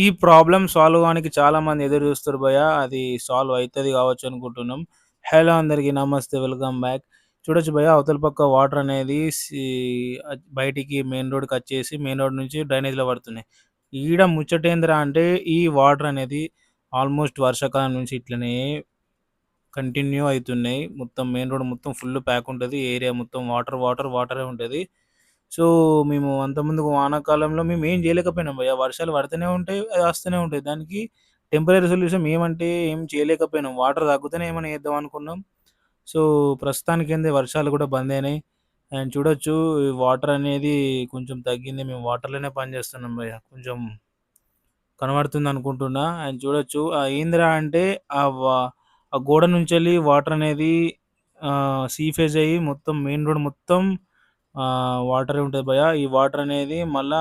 ఈ problem solve కానికి చాలామంది ఎదురు చూస్తారు భయ అది సాల్వ్ అవుతుంది కావచ్చు అనుకుంటున్నాం. హలో అందరికి నమస్తే వెల్కమ్ బ్యాక్. చూడొచ్చు భయ అవతల పక్క వాటర్ అనేది బయటికి మెయిన్ రోడ్కి వచ్చేసి మెయిన్ రోడ్ నుంచి డ్రైనేజ్‌లో పడుతున్నాయి. ఈడ ముచ్చటేందిరా అంటే ఈ వాటర్ అనేది ఆల్మోస్ట్ వర్షాకాలం నుంచి ఇట్లనే కంటిన్యూ అవుతున్నాయి మొత్తం మెయిన్ రోడ్ మొత్తం ఫుల్ ప్యాక్ ఉంటుంది ఏరియా మొత్తం వాటర్, వాటర్, వాటరే ఉంటది. సో, మేము అంతకుముందు వానాకాలంలో మేము ఏం చేయలేకపోయినాం భయ్య. వర్షాలు పడుతూనే ఉంటాయి, అది వస్తూనే ఉంటాయి. దానికి టెంపరరీ సొల్యూషన్ ఏమంటే ఏం చేయలేకపోయినాం. వాటర్ తగ్గుతేనే ఏమైనా చేద్దాం అనుకున్నాం. సో, ప్రస్తుతానికైతే వర్షాలు కూడా బంద్ అయినాయి. అండ్ చూడొచ్చు ఈ వాటర్ అనేది కొంచెం తగ్గింది. మేము వాటర్‌లోనే పని చేస్తున్నాం భయ్య. కొంచెం కనబడుతుంది అనుకుంటున్నా. అండ్ చూడొచ్చు ఆహ్, ఏందిరా అంటే ఆ వా ఆ గోడ నుంచెళ్ళి వాటర్ అనేది ఆహ్, సీఫేజ్ అయ్యి మొత్తం మెయిన్ రోడ్ మొత్తం వాటర్ ఉంటది భయ ఈ వాటర్ అనేది మళ్ళీ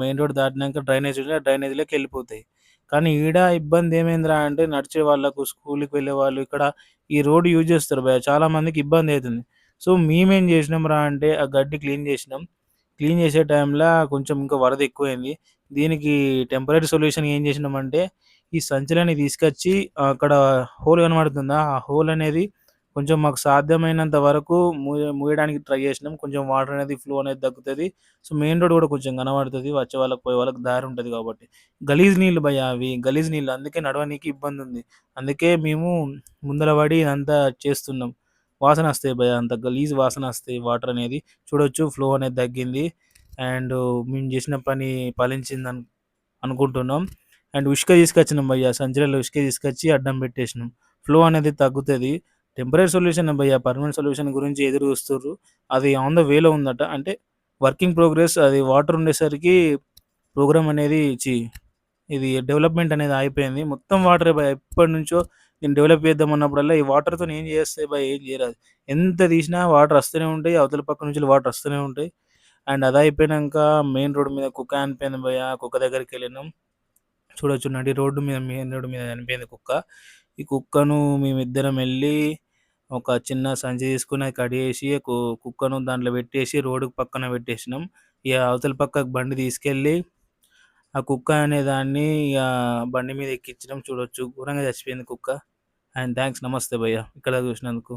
మెయిన్ రోడ్ దాటినాక డ్రైనేజ్ ఉంటది. డ్రైనేజ్‌లోకి వెళ్ళిపోతాయి. కానీ ఈడ ఇబ్బంది ఏమైందిరా అంటే నడిచే వాళ్ళకు, స్కూల్‌కి వెళ్ళేవాళ్ళు ఇక్కడ ఈ రోడ్ యూజ్ చేస్తారు భయ చాలా మందికి ఇబ్బంది అవుతుంది సో, మేమేం చేసినాంరా అంటే ఆ గడ్డి క్లీన్ చేసినాం. క్లీన్ చేసే టైంలో కొంచెం ఇంకా వరద ఎక్కువైంది. దీనికి టెంపరీ సొల్యూషన్ ఏం చేసినామంటే ఈ సంచులని తీసుకొచ్చి అక్కడ హోల్ కనబడుతుందా? ఆ హోల్ అనేది కొంచెం మాకు సాధ్యమైనంత వరకు మూయ మూయడానికి ట్రై చేసినాం. కొంచెం వాటర్ అనేది ఫ్లో అనేది తగ్గుతుంది సో, మెయిన్ రోడ్ కూడా కొంచెం కనబడుతుంది వచ్చే వాళ్ళకి, పోయే వాళ్ళకి దారి ఉంటుంది కాబట్టి. గలీజ్ నీళ్ళు భయ అవి. గలీజ్ నీళ్ళు. అందుకే నడవనీకి ఇబ్బందుంది. అందుకే మేము ముందల పడి ఇదంతా చేస్తున్నాం. వాసనొస్తాయి భయ అంత గలీజ్ వాసన వస్తాయి వాటర్ అనేది. చూడొచ్చు ఫ్లో అనేది తగ్గింది. అండ్ మేము చేసిన పని ఫలించిందని అనుకుంటున్నాం. అండ్ ఉష్క తీసుకొచ్చినాం భయ్య. సంచులలో ఉష్క తీసుకొచ్చి అడ్డం పెట్టేసినాం. ఫ్లో అనేది తగ్గుతుంది టెంపరీ సొల్యూషన్ భయ్యా పర్మనెంట్ సొల్యూషన్ గురించి ఎదురు చూస్తున్నారు అది ఆన్ ద వేలో ఉందట. అంటే వర్కింగ్ ప్రోగ్రెస్ అది వాటర్ ఉండేసరికి ప్రోగ్రామ్ అనేది చి ఇది డెవలప్‌మెంట్ అనేది ఆగిపోయింది. మొత్తం వాటర్ ఎప్పటి నుంచో నేను డెవలప్ చేద్దాం అన్నప్పుడల్లా ఈ వాటర్తో ఏం చేస్తే భయ ఏం చేయరాదు. ఎంత తీసినా వాటర్ వస్తూనే ఉంటాయి. అవతల పక్క నుంచి వాటర్ వస్తూనే ఉంటాయి. అండ్ అది అయిపోయినాక మెయిన్ రోడ్ మీద కుక్క అనిపోయింది భయ్య. కుక్క దగ్గరికి వెళ్ళినాం చూడొచ్చు నడి రోడ్డు మీద మెయిన్ రోడ్ మీద అనిపోయింది కుక్క. ఈ కుక్కను మేమిద్దరం వెళ్ళి ఒక చిన్న సంచి తీసుకొని అది కడిగేసి కు కుక్కను దాంట్లో పెట్టేసి రోడ్డుకు పక్కన పెట్టేసినాం. ఇక అవతల పక్కకు బండి తీసుకెళ్ళి ఆ కుక్క అనే దాన్ని ఇక బండి మీద ఎక్కించడం చూడొచ్చు ఘోరంగా చచ్చిపోయింది కుక్క. అండ్ థ్యాంక్స్ నమస్తే భయ్య. ఇక్కడ చూసినందుకు.